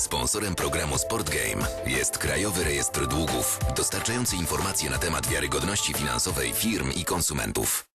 Sponsorem programu Sport Game jest Krajowy Rejestr Długów, dostarczający informacje na temat wiarygodności finansowej firm i konsumentów.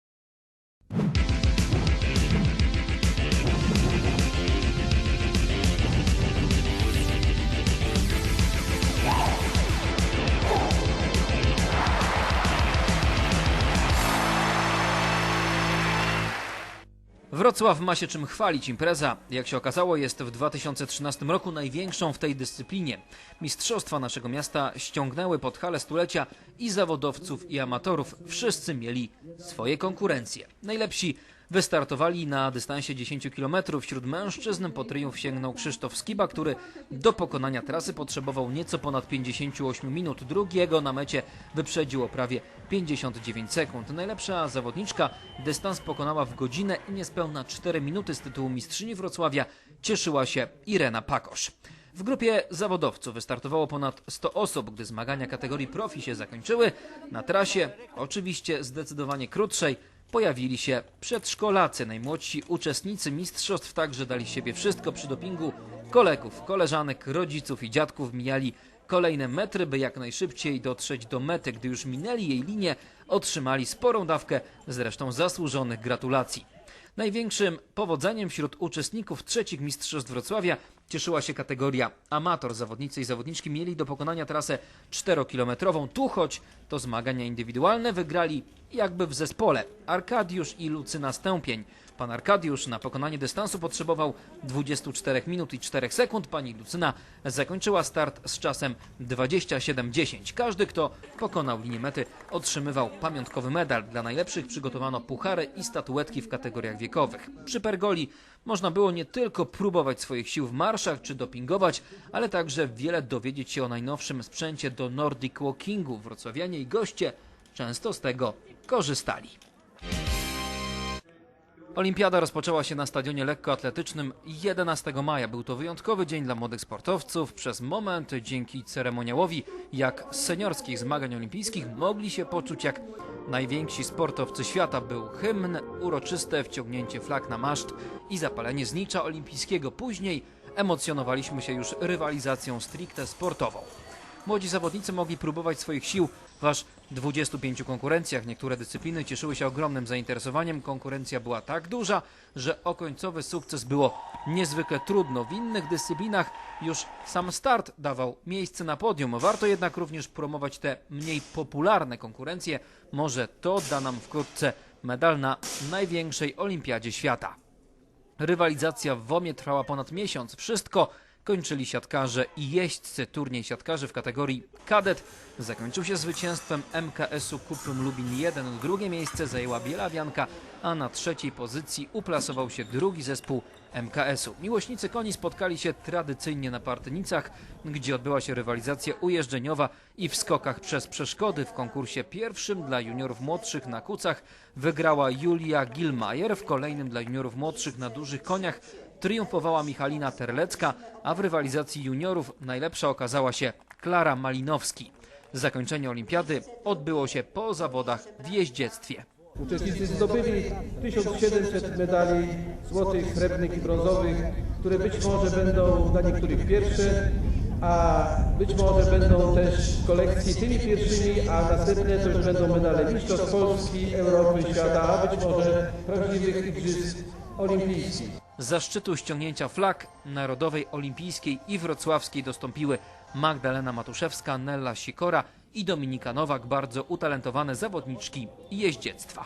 Wrocław ma się czym chwalić. Impreza, jak się okazało, jest w 2013 roku największą w tej dyscyplinie. Mistrzostwa naszego miasta ściągnęły pod halę stulecia i zawodowców, i amatorów. Wszyscy mieli swoje konkurencje. Najlepsi wystartowali na dystansie 10 km. Wśród mężczyzn po triumf sięgnął Krzysztof Skiba, który do pokonania trasy potrzebował nieco ponad 58 minut. Drugiego na mecie wyprzedził o prawie 59 sekund. Najlepsza zawodniczka dystans pokonała w godzinę i niespełna 4 minuty z tytułu mistrzyni Wrocławia cieszyła się Irena Pakosz. W grupie zawodowców wystartowało ponad 100 osób, gdy zmagania kategorii profi się zakończyły. Na trasie, oczywiście zdecydowanie krótszej, pojawili się przedszkolacy. Najmłodsi uczestnicy mistrzostw także dali siebie wszystko przy dopingu kolegów, koleżanek, rodziców i dziadków mijali kolejne metry, by jak najszybciej dotrzeć do mety. Gdy już minęli jej linię, otrzymali sporą dawkę zresztą zasłużonych gratulacji. Największym powodzeniem wśród uczestników trzecich Mistrzostw Wrocławia cieszyła się kategoria amator. Zawodnicy i zawodniczki mieli do pokonania trasę 4-kilometrową. Tu choć to zmagania indywidualne wygrali jakby w zespole Arkadiusz i Lucyna Stępień. Pan Arkadiusz na pokonanie dystansu potrzebował 24 minut i 4 sekund. Pani Lucyna zakończyła start z czasem 27.10. Każdy, kto pokonał linię mety, otrzymywał pamiątkowy medal. Dla najlepszych przygotowano puchary i statuetki w kategoriach wiekowych. Przy pergoli można było nie tylko próbować swoich sił w marszach czy dopingować, ale także wiele dowiedzieć się o najnowszym sprzęcie do Nordic Walkingu. Wrocławianie i goście często z tego korzystali. Olimpiada rozpoczęła się na stadionie lekkoatletycznym 11 maja. Był to wyjątkowy dzień dla młodych sportowców. Przez moment, dzięki ceremoniałowi, jak seniorskich zmagań olimpijskich, mogli się poczuć jak najwięksi sportowcy świata. Był hymn, uroczyste wciągnięcie flag na maszt i zapalenie znicza olimpijskiego. Później emocjonowaliśmy się już rywalizacją stricte sportową. Młodzi zawodnicy mogli próbować swoich sił w aż 25 konkurencjach. Niektóre dyscypliny cieszyły się ogromnym zainteresowaniem. Konkurencja była tak duża, że o końcowy sukces było niezwykle trudno. W innych dyscyplinach już sam start dawał miejsce na podium. Warto jednak również promować te mniej popularne konkurencje. Może to da nam wkrótce medal na największej olimpiadzie świata. Rywalizacja w WOMie trwała ponad miesiąc. Wszystko kończyli siatkarze i jeźdźcy. Turniej siatkarzy w kategorii kadet zakończył się zwycięstwem MKS-u Kuprum Lubin 1. Drugie miejsce zajęła Bielawianka, a na trzeciej pozycji uplasował się drugi zespół MKS-u. Miłośnicy koni spotkali się tradycyjnie na Partynicach, gdzie odbyła się rywalizacja ujeżdżeniowa i w skokach przez przeszkody. W konkursie pierwszym dla juniorów młodszych na kucach wygrała Julia Gilmajer, w kolejnym dla juniorów młodszych na dużych koniach triumfowała Michalina Terlecka, a w rywalizacji juniorów najlepsza okazała się Klara Malinowski. Zakończenie olimpiady odbyło się po zawodach w jeździectwie. Uczestnicy zdobyli 1700 medali złotych, srebrnych i brązowych, które być może będą dla niektórych pierwsze, a być może będą też w kolekcji tymi pierwszymi, a następne to już będą medale mistrzostw Polski, Europy, świata, a być może prawdziwych igrzysk olimpijskich. Zaszczytu ściągnięcia flag Narodowej Olimpijskiej i Wrocławskiej dostąpiły Magdalena Matuszewska, Nella Sikora i Dominika Nowak, bardzo utalentowane zawodniczki jeździectwa.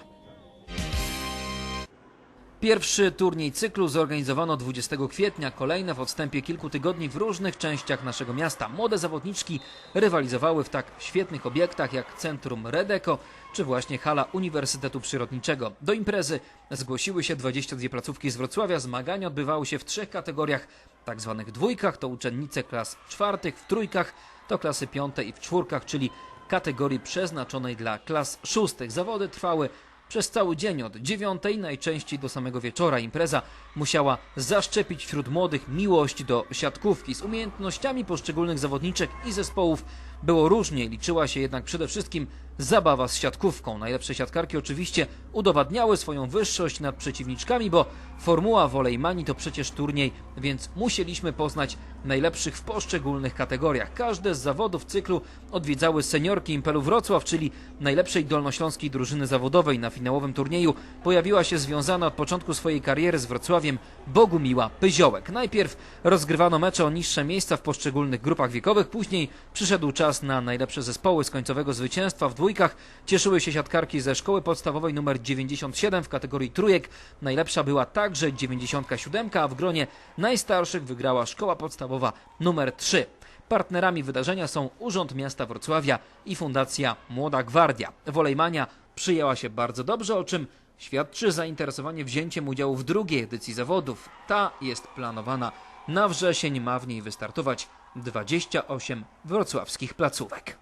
Pierwszy turniej cyklu zorganizowano 20 kwietnia, kolejne w odstępie kilku tygodni w różnych częściach naszego miasta. Młode zawodniczki rywalizowały w tak świetnych obiektach jak Centrum Redeko czy właśnie hala Uniwersytetu Przyrodniczego. Do imprezy zgłosiły się 22 placówki z Wrocławia. Zmagania odbywały się w trzech kategoriach, tak zwanych dwójkach, to uczennice klas czwartych, w trójkach to klasy piąte i w czwórkach, czyli kategorii przeznaczonej dla klas szóstych. Zawody trwały przez cały dzień od dziewiątej, najczęściej do samego wieczora. Impreza musiała zaszczepić wśród młodych miłość do siatkówki. Z umiejętnościami poszczególnych zawodniczek i zespołów było różnie, liczyła się jednak przede wszystkim zabawa z siatkówką. Najlepsze siatkarki oczywiście udowadniały swoją wyższość nad przeciwniczkami, bo Formuła Wolejmani to przecież turniej, więc musieliśmy poznać najlepszych w poszczególnych kategoriach. Każde z zawodów cyklu odwiedzały seniorki Impelu Wrocław, czyli najlepszej dolnośląskiej drużyny zawodowej. Na finałowym turnieju pojawiła się związana od początku swojej kariery z Wrocławiem Bogumiła Pyziołek. Najpierw rozgrywano mecze o niższe miejsca w poszczególnych grupach wiekowych, później przyszedł czas na najlepsze zespoły z końcowego zwycięstwa w dwójkach. Cieszyły się siatkarki ze szkoły podstawowej numer 97 w kategorii trójek. Najlepsza była także 97, a w gronie najstarszych wygrała szkoła podstawowa numer 3. Partnerami wydarzenia są Urząd Miasta Wrocławia i Fundacja Młoda Gwardia. Wolejmania przyjęła się bardzo dobrze, o czym świadczy zainteresowanie wzięciem udziału w drugiej edycji zawodów. Ta jest planowana na wrzesień, ma w niej wystartować 28 wrocławskich placówek.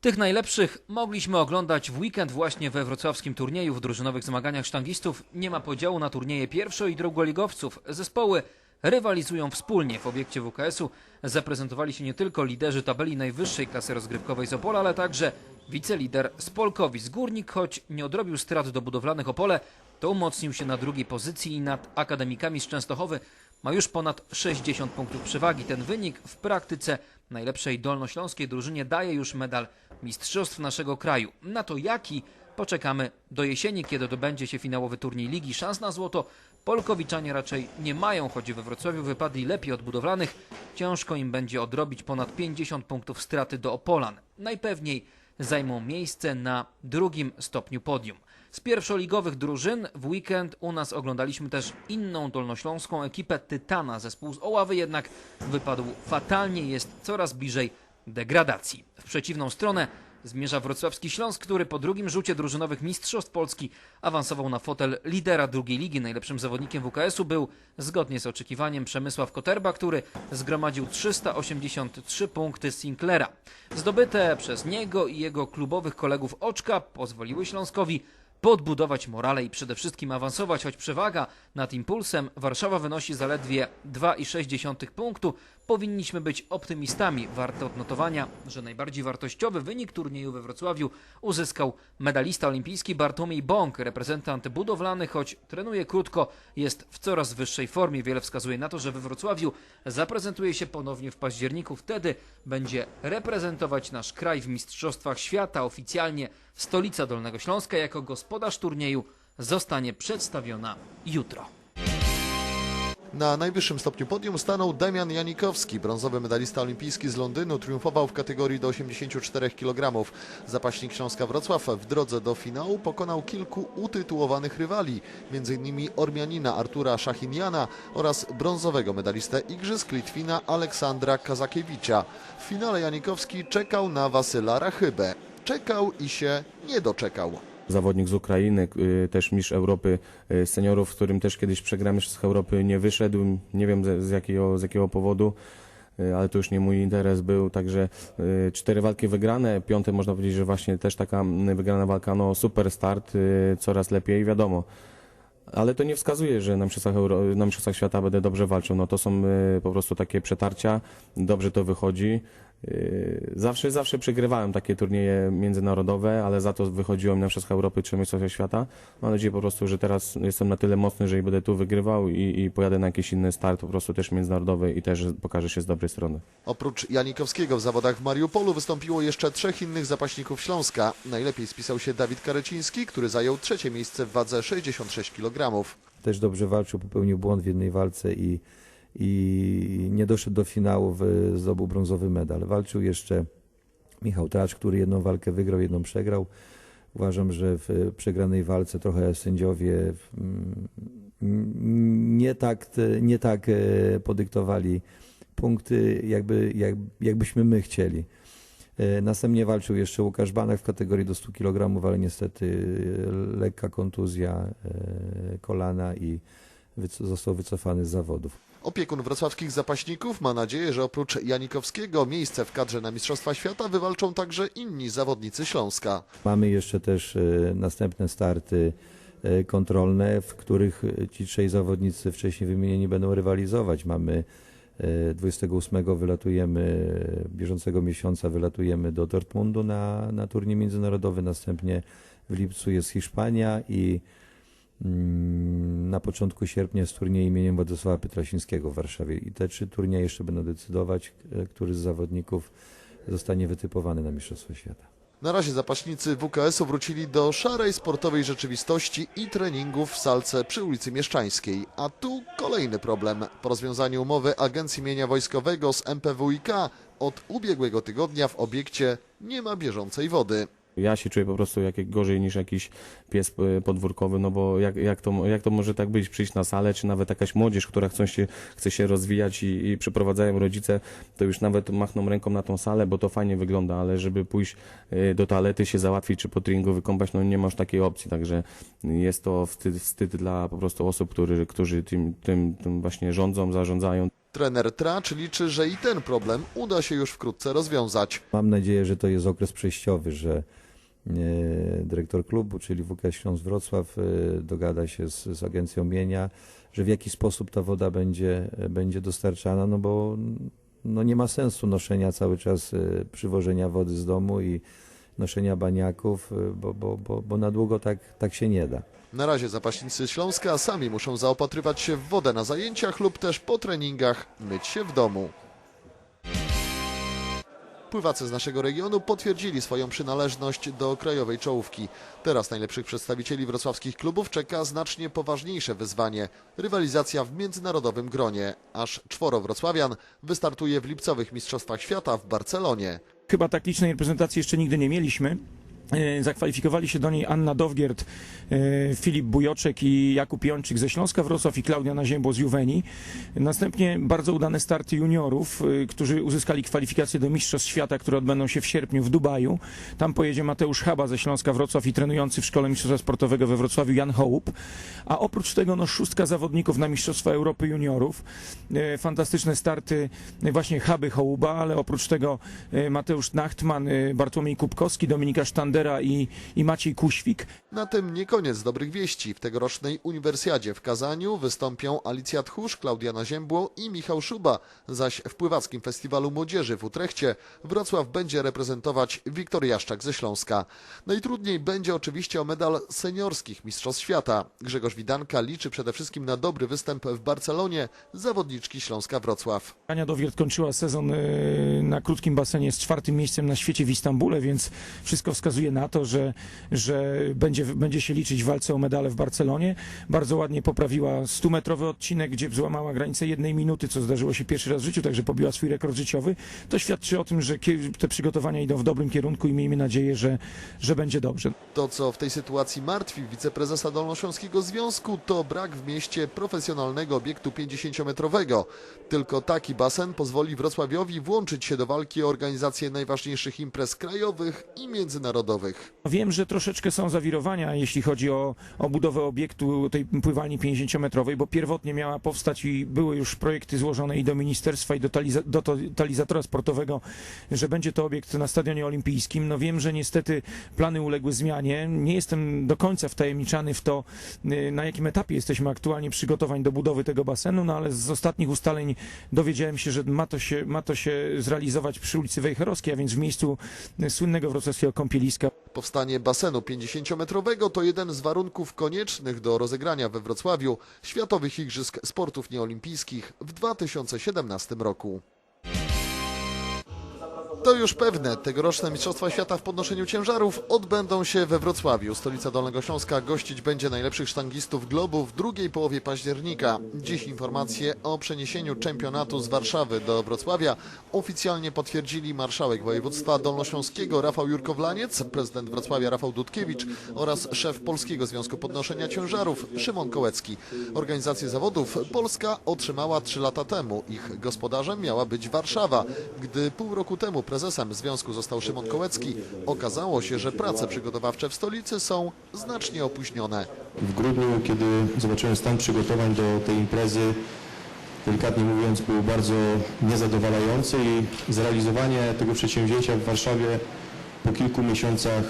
Tych najlepszych mogliśmy oglądać w weekend właśnie we wrocławskim turnieju w drużynowych zmaganiach sztangistów. Nie ma podziału na turnieje pierwszo- i drugoligowców. Zespoły rywalizują wspólnie. W obiekcie WKS-u zaprezentowali się nie tylko liderzy tabeli najwyższej klasy rozgrywkowej z Opola, ale także wicelider z. Górnik, choć nie odrobił strat do budowlanych Opole, to umocnił się na drugiej pozycji nad akademikami z Częstochowy ma już ponad 60 punktów przewagi. Ten wynik w praktyce najlepszej dolnośląskiej drużynie daje już medal mistrzostw naszego kraju. Na to jaki poczekamy do jesieni, kiedy dobędzie się finałowy turniej ligi. Szans na złoto Polkowiczanie raczej nie mają, choć we Wrocławiu wypadli lepiej od budowlanych. Ciężko im będzie odrobić ponad 50 punktów straty do Opolan. Najpewniej zajmą miejsce na drugim stopniu podium. Z pierwszoligowych drużyn w weekend u nas oglądaliśmy też inną dolnośląską ekipę Tytana. Zespół z Oławy jednak wypadł fatalnie, jest coraz bliżej degradacji. W przeciwną stronę zmierza wrocławski Śląsk, który po drugim rzucie drużynowych mistrzostw Polski awansował na fotel lidera drugiej ligi. Najlepszym zawodnikiem WKS-u był, zgodnie z oczekiwaniem, Przemysław Koterba, który zgromadził 383 punkty Sinklera. Zdobyte przez niego i jego klubowych kolegów oczka pozwoliły Śląskowi podbudować morale i przede wszystkim awansować, choć przewaga nad impulsem Warszawa wynosi zaledwie 2,6 punktu. Powinniśmy być optymistami. Warte odnotowania, że najbardziej wartościowy wynik turnieju we Wrocławiu uzyskał medalista olimpijski Bartłomiej Bąk, reprezentant budowlany, choć trenuje krótko, jest w coraz wyższej formie. Wiele wskazuje na to, że we Wrocławiu zaprezentuje się ponownie w październiku. Wtedy będzie reprezentować nasz kraj w Mistrzostwach Świata. Oficjalnie stolica Dolnego Śląska jako gospodarz turnieju zostanie przedstawiona jutro. Na najwyższym stopniu podium stanął Damian Janikowski, brązowy medalista olimpijski z Londynu, triumfował w kategorii do 84 kg. Zapaśnik Śląska Wrocław w drodze do finału pokonał kilku utytułowanych rywali, m.in. Ormianina Artura Szachiniana oraz brązowego medalistę Igrzysk Litwina Aleksandra Kazakiewicza. W finale Janikowski czekał na Wasyla Rachybę. Czekał i się nie doczekał. Zawodnik z Ukrainy, y, też mistrz Europy y, seniorów, z którym też kiedyś przegramy z Europy, nie wyszedł. Nie wiem z, jakiego, z jakiego powodu, y, ale to już nie mój interes był. Także cztery walki wygrane, piąte można powiedzieć, że właśnie też taka mm, wygrana walka, no super start, coraz lepiej, wiadomo. Ale to nie wskazuje, że na mistrzostwach, Euro, na mistrzostwach świata będę dobrze walczył. No to są po prostu takie przetarcia, dobrze to wychodzi. Y, Zawsze, zawsze przegrywałem takie turnieje międzynarodowe, ale za to wychodziłem na Mistrzostwa Europy czy Mistrzostwa Świata. Mam nadzieję po prostu, że teraz jestem na tyle mocny, że i będę tu wygrywał i, i pojadę na jakiś inny start, po prostu też międzynarodowy i też pokażę się z dobrej strony. Oprócz Janikowskiego w zawodach w Mariupolu wystąpiło jeszcze trzech innych zapaśników Śląska. Najlepiej spisał się Dawid Kareciński, który zajął trzecie miejsce w wadze 66 kg. też dobrze walczył, popełnił błąd w jednej walce i, i nie doszedł do finału, zdobył brązowy medal. Walczył jeszcze Michał Tracz, który jedną walkę wygrał, jedną przegrał. Uważam, że w przegranej walce trochę sędziowie mm, nie tak, nie tak e, podyktowali punkty, jakby, jak, jakbyśmy my chcieli. E, Następnie walczył jeszcze Łukasz Banek w kategorii do 100 kg, ale niestety e, lekka kontuzja kolana i został wycofany z zawodów. Opiekun wrocławskich zapaśników ma nadzieję, że oprócz Janikowskiego miejsce w kadrze na Mistrzostwa Świata wywalczą także inni zawodnicy Śląska. Mamy jeszcze też e, następne starty e, kontrolne, w których e, ci trzej zawodnicy wcześniej wymienieni będą rywalizować. Mamy e, 28 wylatujemy, bieżącego miesiąca wylatujemy do Dortmundu na, na turniej międzynarodowy, następnie w lipcu jest Hiszpania i na początku sierpnia jest turniej imieniem Władysława Petrasińskiego w Warszawie. I te trzy turnieje jeszcze będą decydować, który z zawodników zostanie wytypowany na Mistrzostwo Świata. Na razie zapaśnicy WKS-u wrócili do szarej sportowej rzeczywistości i treningów w salce przy ulicy Mieszczańskiej. A tu kolejny problem. Po rozwiązaniu umowy Agencji Mienia Wojskowego z MPWiK od ubiegłego tygodnia w obiekcie nie ma bieżącej wody. Ja się czuję po prostu jak gorzej niż jakiś pies e, podwórkowy, no bo jak, jak, to, jak to może tak być, przyjść na salę, czy nawet jakaś młodzież, która chce się, chce się rozwijać i, i przyprowadzają rodzice, to już nawet machną ręką na tą salę, bo to fajnie wygląda, ale żeby pójść e, do toalety, się załatwić, czy po treningu wykąpać, no nie masz takiej opcji, także jest to wstyd, wstyd dla po prostu osób, który, którzy tym, tym, tym właśnie rządzą, zarządzają. Trener Tracz liczy, że i ten problem uda się już wkrótce rozwiązać. Mam nadzieję, że to jest okres przejściowy, że dyrektor klubu, czyli WKS Śląsk Wrocław, e, dogada się z, z Agencją Mienia, że w jaki sposób ta woda będzie, będzie dostarczana, no bo no nie ma sensu noszenia cały czas e, przywożenia wody z domu i noszenia baniaków, e, bo, bo, bo, bo na długo tak, tak się nie da. Na razie zapaśnicy Śląska sami muszą zaopatrywać się w wodę na zajęciach lub też po treningach myć się w domu. Pływacy z naszego regionu potwierdzili swoją przynależność do krajowej czołówki. Teraz najlepszych przedstawicieli wrocławskich klubów czeka znacznie poważniejsze wyzwanie rywalizacja w międzynarodowym gronie. Aż czworo wrocławian wystartuje w lipcowych Mistrzostwach Świata w Barcelonie. Chyba tak licznej reprezentacji jeszcze nigdy nie mieliśmy. E, Zakwalifikowali się do niej Anna Dowgiert, e, Filip Bujoczek i Jakub Jączyk ze Śląska Wrocław i Klaudia Naziębo z Juweni. Następnie bardzo udane starty juniorów, e, którzy uzyskali kwalifikacje do Mistrzostw Świata, które odbędą się w sierpniu w Dubaju. Tam pojedzie Mateusz Chaba ze Śląska Wrocław i trenujący w Szkole Mistrzostwa Sportowego we Wrocławiu Jan Hołup. A oprócz tego no, szóstka zawodników na Mistrzostwa Europy Juniorów. Fantastyczne starty właśnie Chaby Hołuba, ale oprócz tego Mateusz Nachtman, Bartłomiej Kubkowski, Dominika I, i Maciej Kuświk. Na tym nie koniec dobrych wieści. W tegorocznej uniwersjadzie w Kazaniu wystąpią Alicja Tchórz, Klaudia Naziębło i Michał Szuba, zaś w Pływackim Festiwalu Młodzieży w Utrechcie Wrocław będzie reprezentować Wiktor Jaszczak ze Śląska. Najtrudniej będzie oczywiście o medal seniorskich Mistrzostw Świata. Grzegorz Widanka liczy przede wszystkim na dobry występ w Barcelonie zawodniczki Śląska Wrocław. Ania Dowiert kończyła sezon e, na krótkim basenie z czwartym miejscem na świecie w Istambule, więc wszystko wskazuje na to, że, że będzie, będzie się liczyć w walce o medale w Barcelonie. Bardzo ładnie poprawiła 100-metrowy odcinek, gdzie złamała granicę jednej minuty, co zdarzyło się pierwszy raz w życiu, także pobiła swój rekord życiowy. To świadczy o tym, że te przygotowania idą w dobrym kierunku i miejmy nadzieję, że, że będzie dobrze. To, co w tej sytuacji martwi wiceprezesa Dolnośląskiego Związku, to brak w mieście profesjonalnego obiektu 50-metrowego. Tylko taki basen pozwoli Wrocławiowi włączyć się do walki o organizację najważniejszych imprez krajowych i międzynarodowych. Wiem, że troszeczkę są zawirowania, jeśli chodzi o, o budowę obiektu tej pływalni 50-metrowej, bo pierwotnie miała powstać i były już projekty złożone i do ministerstwa, i do, taliza- do totalizatora sportowego, że będzie to obiekt na stadionie olimpijskim. No wiem, że niestety plany uległy zmianie. Nie jestem do końca wtajemniczany w to, y, na jakim etapie jesteśmy aktualnie przygotowań do budowy tego basenu, no ale z ostatnich ustaleń dowiedziałem się, że ma to się, ma to się zrealizować przy ulicy Wejherowskiej, a więc w miejscu słynnego wrocławskiego kąpieliska. Powstanie basenu 50-metrowego to jeden z warunków koniecznych do rozegrania we Wrocławiu Światowych Igrzysk Sportów Nieolimpijskich w 2017 roku. To już pewne, tegoroczne Mistrzostwa Świata w podnoszeniu ciężarów odbędą się we Wrocławiu. Stolica Dolnego Śląska gościć będzie najlepszych sztangistów globu w drugiej połowie października. Dziś informacje o przeniesieniu czempionatu z Warszawy do Wrocławia oficjalnie potwierdzili marszałek województwa dolnośląskiego Rafał Jurkowlaniec, prezydent Wrocławia Rafał Dudkiewicz oraz szef Polskiego Związku Podnoszenia Ciężarów Szymon Kołecki. Organizację zawodów Polska otrzymała trzy lata temu. Ich gospodarzem miała być Warszawa. Gdy pół roku temu prezesem związku został Szymon Kołecki, okazało się, że prace przygotowawcze w stolicy są znacznie opóźnione. W grudniu, kiedy zobaczyłem stan przygotowań do tej imprezy, delikatnie mówiąc, był bardzo niezadowalający i zrealizowanie tego przedsięwzięcia w Warszawie po kilku miesiącach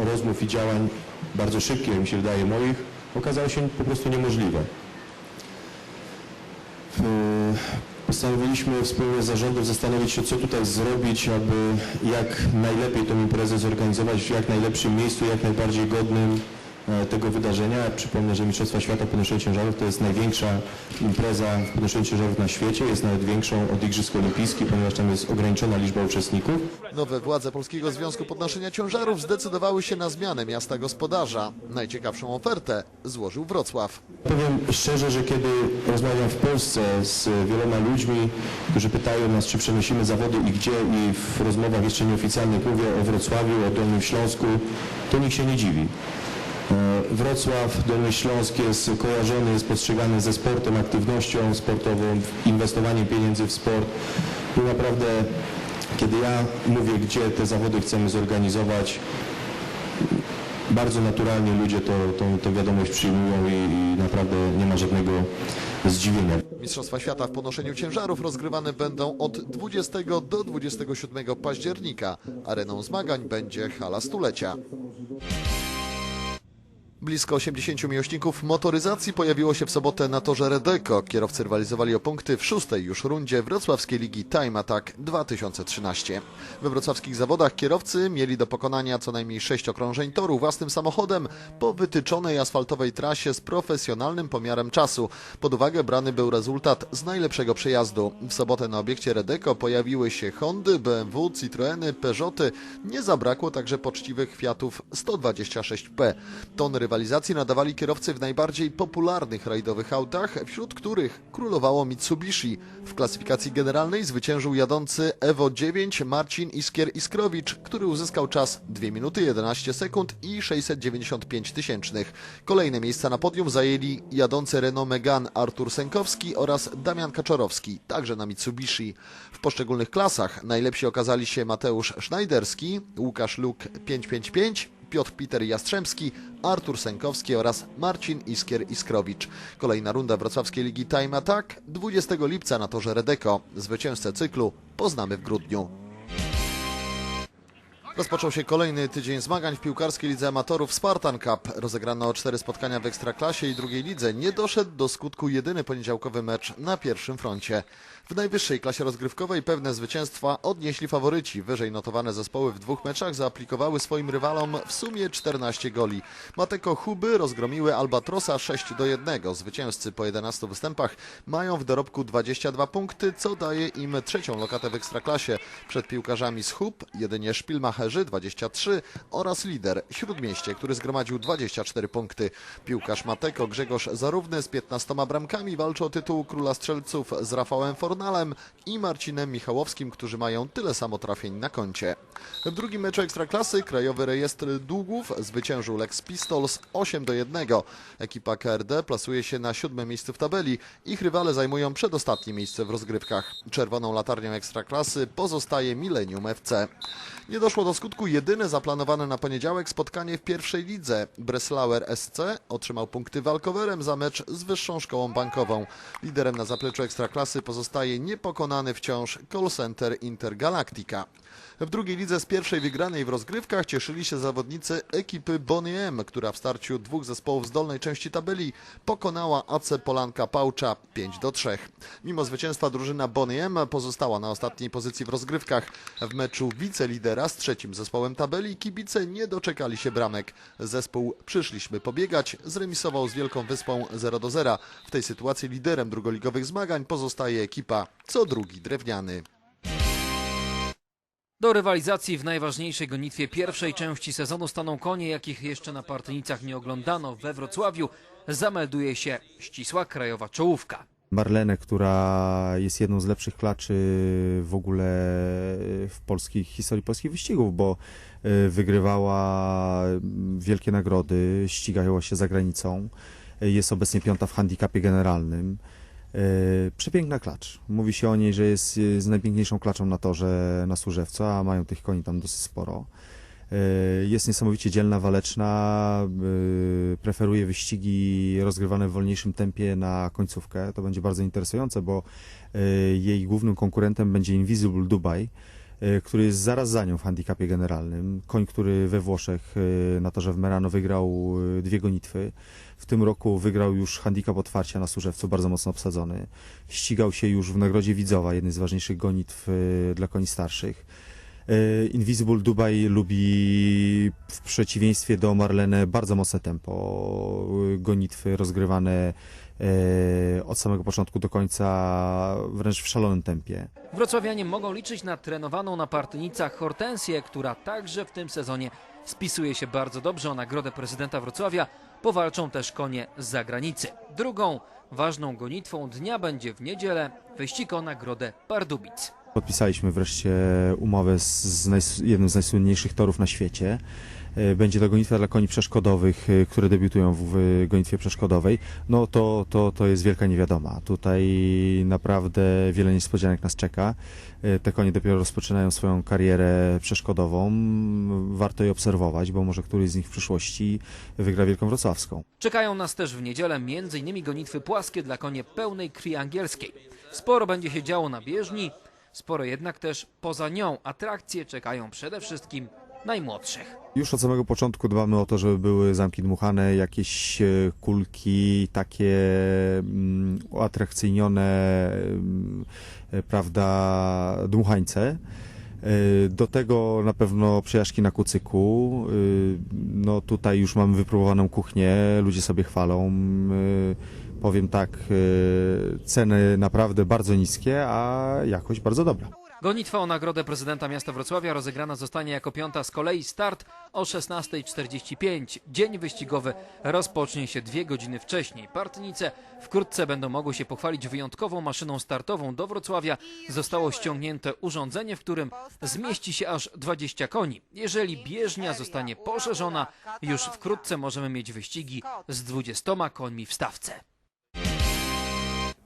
e, rozmów i działań, bardzo szybkich, mi się wydaje, moich, okazało się po prostu niemożliwe. Postanowiliśmy wspólnie z zarządem zastanowić się, co tutaj zrobić, aby jak najlepiej tą imprezę zorganizować w jak najlepszym miejscu, jak najbardziej godnym tego wydarzenia. Przypomnę, że Mistrzostwa Świata w podnoszeniu ciężarów to jest największa impreza w podnoszeniu ciężarów na świecie. Jest nawet większą od Igrzysk Olimpijskich, ponieważ tam jest ograniczona liczba uczestników. Nowe władze Polskiego Związku Podnoszenia Ciężarów zdecydowały się na zmianę miasta gospodarza. Najciekawszą ofertę złożył Wrocław. Powiem szczerze, że kiedy rozmawiam w Polsce z wieloma ludźmi, którzy pytają nas, czy przenosimy zawody i gdzie i w rozmowach jeszcze nieoficjalnych mówię o Wrocławiu, o Dolnym Śląsku, to nikt się nie dziwi. E, Wrocław, Dolny Śląsk jest kojarzony, jest postrzegany ze sportem, aktywnością sportową, inwestowaniem pieniędzy w sport. I naprawdę, kiedy ja mówię, gdzie te zawody chcemy zorganizować, bardzo naturalnie ludzie to, to, tę wiadomość przyjmują i, i naprawdę nie ma żadnego zdziwienia. Mistrzostwa Świata w podnoszeniu ciężarów rozgrywane będą od 20 do 27 października. Areną zmagań będzie hala stulecia. Blisko 80 miłośników motoryzacji pojawiło się w sobotę na torze Redeko. Kierowcy rywalizowali o punkty w szóstej już rundzie wrocławskiej ligi Time Attack 2013. We wrocławskich zawodach kierowcy mieli do pokonania co najmniej sześć okrążeń toru własnym samochodem po wytyczonej asfaltowej trasie z profesjonalnym pomiarem czasu. Pod uwagę brany był rezultat z najlepszego przejazdu. W sobotę na obiekcie Redeko pojawiły się Hondy, BMW, Citroeny, Peugeoty. Nie zabrakło także poczciwych Fiatów 126P. Ton rywalizacji nadawali kierowcy w najbardziej popularnych rajdowych autach, wśród których królowało Mitsubishi. W klasyfikacji generalnej zwyciężył jadący Evo 9 Marcin Iskier-Iskrowicz, który uzyskał czas 2 minuty 11 sekund i 695 tysięcznych. Kolejne miejsca na podium zajęli jadący Renault Megane Artur Sękowski oraz Damian Kaczorowski, także na Mitsubishi. W poszczególnych klasach najlepsi okazali się Mateusz Schneiderski, Łukasz Luk 555, Piotr Peter Jastrzębski, Artur Sękowski oraz Marcin Iskier-Iskrowicz. Kolejna runda wrocławskiej ligi Time Attack 20 lipca na torze Redeko. Zwycięzcę cyklu poznamy w grudniu. Rozpoczął się kolejny tydzień zmagań w piłkarskiej lidze amatorów Spartan Cup. Rozegrano cztery spotkania w Ekstraklasie i drugiej lidze. Nie doszedł do skutku jedyny poniedziałkowy mecz na pierwszym froncie. W najwyższej klasie rozgrywkowej pewne zwycięstwa odnieśli faworyci. Wyżej notowane zespoły w dwóch meczach zaaplikowały swoim rywalom w sumie 14 goli. Mateko Huby rozgromiły Albatrosa 6 do 1. Zwycięzcy po 11 występach mają w dorobku 22 punkty, co daje im trzecią lokatę w Ekstraklasie. Przed piłkarzami z Hub jedynie Szpilmacherzy 23 oraz lider Śródmieście, który zgromadził 24 punkty. Piłkarz Mateko Grzegorz Zarówny z 15 bramkami walczy o tytuł króla strzelców z Rafałem I Marcinem Michałowskim, którzy mają tyle samo trafień na koncie. W drugim meczu Ekstraklasy Krajowy Rejestr Długów zwyciężył Lex Pistols 8 do 1. Ekipa KRD plasuje się na siódmym miejscu w tabeli. Ich rywale zajmują przedostatnie miejsce w rozgrywkach. Czerwoną latarnią Ekstraklasy pozostaje Millennium FC. Nie doszło do skutku jedyne zaplanowane na poniedziałek spotkanie w pierwszej lidze. Breslauer SC otrzymał punkty walkowerem za mecz z wyższą szkołą bankową. Liderem na zapleczu Ekstraklasy pozostaje niepokonany wciąż call center Intergalactica. W drugiej lidze z pierwszej wygranej w rozgrywkach cieszyli się zawodnicy ekipy Bonnie M, która w starciu dwóch zespołów z dolnej części tabeli pokonała AC Polanka Pałcza 5 do 3. Mimo zwycięstwa drużyna Bonnie M pozostała na ostatniej pozycji w rozgrywkach. W meczu wicelidera z trzecim zespołem tabeli kibice nie doczekali się bramek. Zespół Przyszliśmy pobiegać zremisował z Wielką Wyspą 0 do 0. W tej sytuacji liderem drugoligowych zmagań pozostaje ekipa co drugi drewniany. Do rywalizacji w najważniejszej gonitwie pierwszej części sezonu staną konie, jakich jeszcze na partynicach nie oglądano. We Wrocławiu zamelduje się ścisła krajowa czołówka. Marlenę, która jest jedną z lepszych klaczy w ogóle w polskich historii polskich wyścigów, bo y, wygrywała wielkie nagrody, ścigała się za granicą, jest obecnie piąta w handicapie generalnym. Y, Przepiękna klacz. Mówi się o niej, że jest y, z najpiękniejszą klaczą na torze na Służewcu, a mają tych koni tam dosyć sporo. Y, Jest niesamowicie dzielna, waleczna, preferuje wyścigi rozgrywane w wolniejszym tempie na końcówkę. To będzie bardzo interesujące, bo jej głównym konkurentem będzie Invisible Dubai, e, który jest zaraz za nią w handicapie generalnym. Koń, który we Włoszech e, na torze w Merano wygrał e, dwie gonitwy. W tym roku wygrał już handicap otwarcia na Służewcu, bardzo mocno obsadzony. Ścigał się już w Nagrodzie Widzowa, jednej z ważniejszych gonitw e, dla koni starszych. E, Invisible Dubai lubi w przeciwieństwie do Marlene bardzo mocne tempo, e, gonitwy rozgrywane od samego początku do końca wręcz w szalonym tempie. Wrocławianie mogą liczyć na trenowaną na partynicach Hortensję, która także w tym sezonie spisuje się bardzo dobrze o nagrodę prezydenta Wrocławia. Powalczą też konie z zagranicy. Drugą ważną gonitwą dnia będzie w niedzielę wyścig o nagrodę Pardubic. Podpisaliśmy wreszcie umowę z, z jednym z najsłynniejszych torów na świecie. E, Będzie to gonitwa dla koni przeszkodowych, e, które debiutują w, gonitwie przeszkodowej. No to, to, to jest wielka niewiadoma. Tutaj naprawdę wiele niespodzianek nas czeka. E, Te konie dopiero rozpoczynają swoją karierę przeszkodową. Warto je obserwować, bo może któryś z nich w przyszłości wygra Wielką Wrocławską. Czekają nas też w niedzielę m.in. gonitwy płaskie dla konie pełnej krwi angielskiej. Sporo będzie się działo na bieżni, sporo jednak też poza nią. Atrakcje czekają przede wszystkim najmłodszych. Już od samego początku dbamy o to, żeby były zamki dmuchane, jakieś e, kulki takie mm, uatrakcyjnione, mm, e, prawda, dmuchańce. E, Do tego na pewno przejażdżki na kucyku. No tutaj już mamy wypróbowaną kuchnię, ludzie sobie chwalą. Powiem tak, ceny naprawdę bardzo niskie, a jakość bardzo dobra. Gonitwa o nagrodę prezydenta miasta Wrocławia rozegrana zostanie jako piąta z kolei start o 16.45. Dzień wyścigowy rozpocznie się dwie godziny wcześniej. Partnice wkrótce będą mogły się pochwalić wyjątkową maszyną startową. Do Wrocławia zostało ściągnięte urządzenie, w którym zmieści się aż 20 koni. Jeżeli bieżnia zostanie poszerzona, już wkrótce możemy mieć wyścigi z 20 końmi w stawce.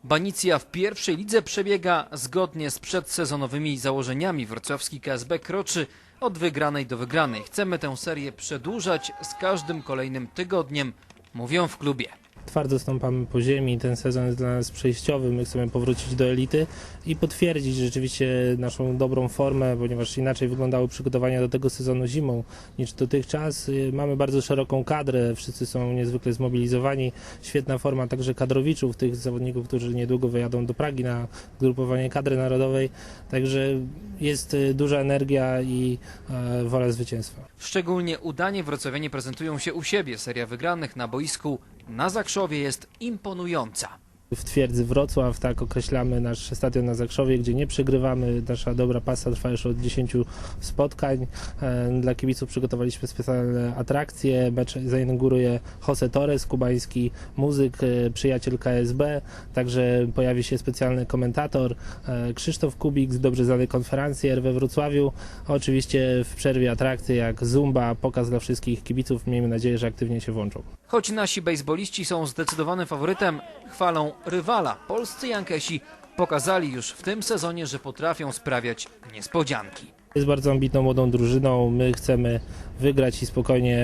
Banicja w pierwszej lidze przebiega zgodnie z przedsezonowymi założeniami. Wrocławski KSB kroczy od wygranej do wygranej. Chcemy tę serię przedłużać z każdym kolejnym tygodniem, mówią w klubie. Twardo stąpamy po ziemi, ten sezon jest dla nas przejściowy, my chcemy powrócić do elity i potwierdzić rzeczywiście naszą dobrą formę, ponieważ inaczej wyglądały przygotowania do tego sezonu zimą niż dotychczas. Y, Mamy bardzo szeroką kadrę, wszyscy są niezwykle zmobilizowani, świetna forma także kadrowiczów, tych zawodników, którzy niedługo wyjadą do Pragi na grupowanie kadry narodowej, także jest y, duża energia i e, wola zwycięstwa. Szczególnie udanie wrocławianie prezentują się u siebie. Seria wygranych na boisku na Zakrzowie jest imponująca. W twierdzy Wrocław, tak określamy nasz stadion na Zakrzowie, gdzie nie przegrywamy. Nasza dobra pasa trwa już od 10 spotkań. E, Dla kibiców przygotowaliśmy specjalne atrakcje. Mecz zainauguruje Jose Torres, kubański muzyk, e, przyjaciel KSB. Także pojawi się specjalny komentator e, Krzysztof Kubik, dobrze znany konferencjer we Wrocławiu. Oczywiście w przerwie atrakcje jak Zumba, pokaz dla wszystkich kibiców. Miejmy nadzieję, że aktywnie się włączą. Choć nasi bejsboliści są zdecydowanym faworytem, chwalą rywala. Polscy Jankesi pokazali już w tym sezonie, że potrafią sprawiać niespodzianki. Jest bardzo ambitną młodą drużyną. My chcemy wygrać i spokojnie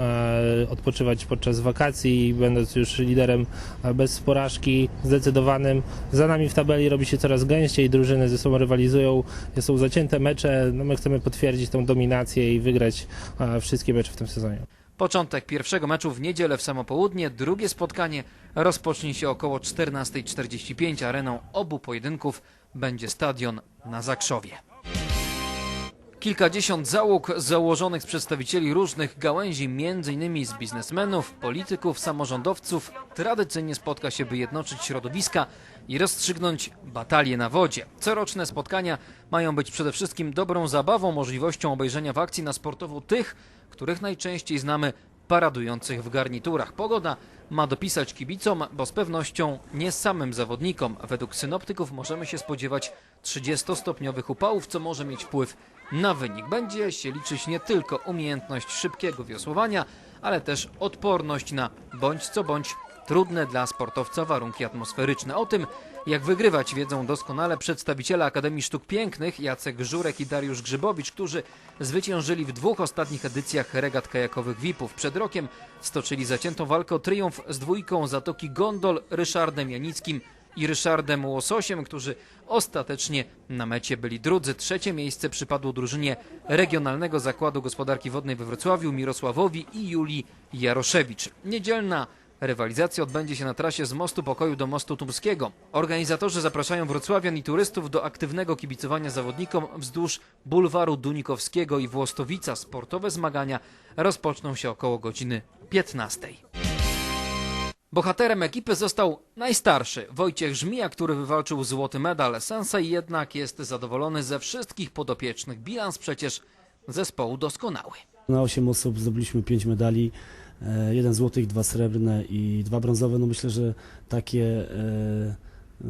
e, odpoczywać podczas wakacji, będąc już liderem e, bez porażki, zdecydowanym. Za nami w tabeli robi się coraz gęściej, drużyny ze sobą rywalizują, są zacięte mecze. No my chcemy potwierdzić tą dominację i wygrać e, wszystkie mecze w tym sezonie. Początek pierwszego meczu w niedzielę w samo południe, drugie spotkanie rozpocznie się około 14.45. Areną obu pojedynków będzie stadion na Zakrzowie. Kilkadziesiąt załóg założonych z przedstawicieli różnych gałęzi, m.in. z biznesmenów, polityków, samorządowców, tradycyjnie spotka się, by jednoczyć środowiska i rozstrzygnąć batalię na wodzie. Coroczne spotkania mają być przede wszystkim dobrą zabawą, możliwością obejrzenia w akcji na sportowo tych, których najczęściej znamy paradujących w garniturach. Pogoda ma dopisać kibicom, bo z pewnością nie samym zawodnikom. Według synoptyków możemy się spodziewać 30-stopniowych upałów, co może mieć wpływ na wynik. Będzie się liczyć nie tylko umiejętność szybkiego wiosłowania, ale też odporność na bądź co bądź trudne dla sportowca warunki atmosferyczne. O tym, jak wygrywać, wiedzą doskonale przedstawiciele Akademii Sztuk Pięknych Jacek Żurek i Dariusz Grzybowicz, którzy zwyciężyli w dwóch ostatnich edycjach regat kajakowych VIP-ów. Przed rokiem stoczyli zaciętą walkę o triumf z dwójką Zatoki Gondol, Ryszardem Janickim i Ryszardem Łososiem, którzy ostatecznie na mecie byli drudzy. Trzecie miejsce przypadło drużynie Regionalnego Zakładu Gospodarki Wodnej we Wrocławiu Mirosławowi i Julii Jaroszewicz. Niedzielna Rywalizacja odbędzie się na trasie z Mostu Pokoju do Mostu Tumskiego. Organizatorzy zapraszają wrocławian i turystów do aktywnego kibicowania zawodnikom wzdłuż bulwaru Dunikowskiego i Włostowica. Sportowe zmagania rozpoczną się około godziny 15. Bohaterem ekipy został najstarszy Wojciech Żmija, który wywalczył złoty medal. Sensei jednak jest zadowolony ze wszystkich podopiecznych. Bilans przecież zespołu doskonały. Na 8 osób zdobyliśmy 5 medali, e, jeden złotych, dwa srebrne i dwa brązowe. No myślę, że takie e, e,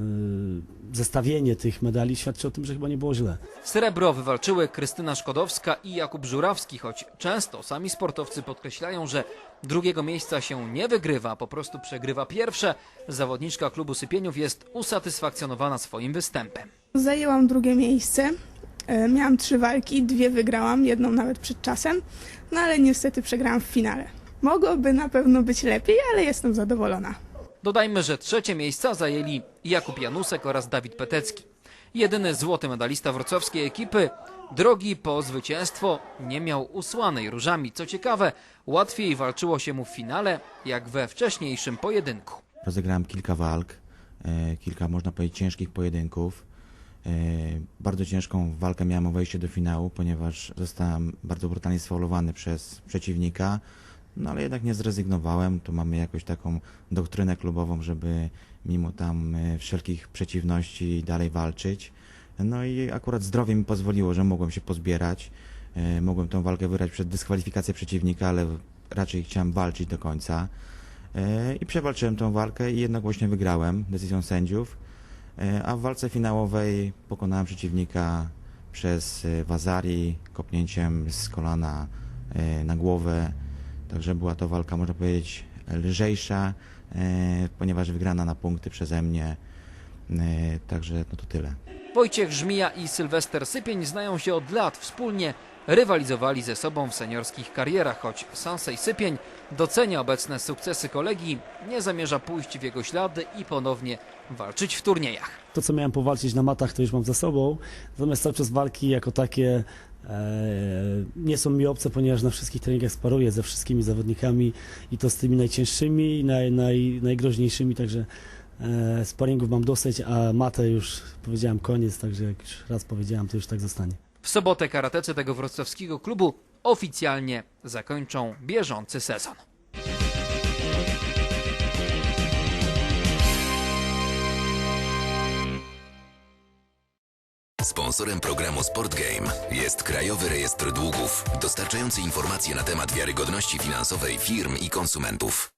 zestawienie tych medali świadczy o tym, że chyba nie było źle. Srebro wywalczyły Krystyna Szkodowska i Jakub Żurawski, choć często sami sportowcy podkreślają, że drugiego miejsca się nie wygrywa, po prostu przegrywa pierwsze. Zawodniczka klubu Sypieniów jest usatysfakcjonowana swoim występem. Zajęłam drugie miejsce. E, Miałam trzy walki, dwie wygrałam, jedną nawet przed czasem, no ale niestety przegrałam w finale. Mogłoby na pewno być lepiej, ale jestem zadowolona. Dodajmy, że trzecie miejsca zajęli Jakub Janusek oraz Dawid Petecki. Jedyny złoty medalista wrocławskiej ekipy, drogi po zwycięstwo, nie miał usłanej różami. Co ciekawe, łatwiej walczyło się mu w finale, jak we wcześniejszym pojedynku. Rozegrałem kilka walk, e, kilka można powiedzieć ciężkich pojedynków. E, Bardzo ciężką walkę miałem o wejście do finału, ponieważ zostałem bardzo brutalnie sfaulowany przez przeciwnika. No ale jednak nie zrezygnowałem. Tu mamy jakąś taką doktrynę klubową, żeby mimo tam e, wszelkich przeciwności dalej walczyć. No i akurat zdrowie mi pozwoliło, że mogłem się pozbierać. E, Mogłem tą walkę wygrać przed dyskwalifikację przeciwnika, ale raczej chciałem walczyć do końca. I przewalczyłem tą walkę i jednogłośnie wygrałem decyzją sędziów. E, A w walce finałowej pokonałem przeciwnika przez e, Wazari kopnięciem z kolana e, na głowę. Także była to walka, można powiedzieć, lżejsza, ponieważ wygrana na punkty przeze mnie. Także no to tyle. Wojciech Żmija i Sylwester Sypień znają się od lat. Wspólnie rywalizowali ze sobą w seniorskich karierach, choć Sansej Sypień docenia obecne sukcesy kolegi, nie zamierza pójść w jego ślady i ponownie walczyć w turniejach. To, co miałem powalczyć na matach, to już mam za sobą. Natomiast cały czas walki jako takie e, nie są mi obce, ponieważ na wszystkich treningach sparuję ze wszystkimi zawodnikami i to z tymi najcięższymi naj, naj, najgroźniejszymi, także e, sparingów mam dosyć, a matę już powiedziałem koniec, także jak już raz powiedziałem, to już tak zostanie. W sobotę karatecy tego wrocławskiego klubu oficjalnie zakończą bieżący sezon. Sponsorem programu Sport Game jest Krajowy Rejestr Długów, dostarczający informacje na temat wiarygodności finansowej firm i konsumentów.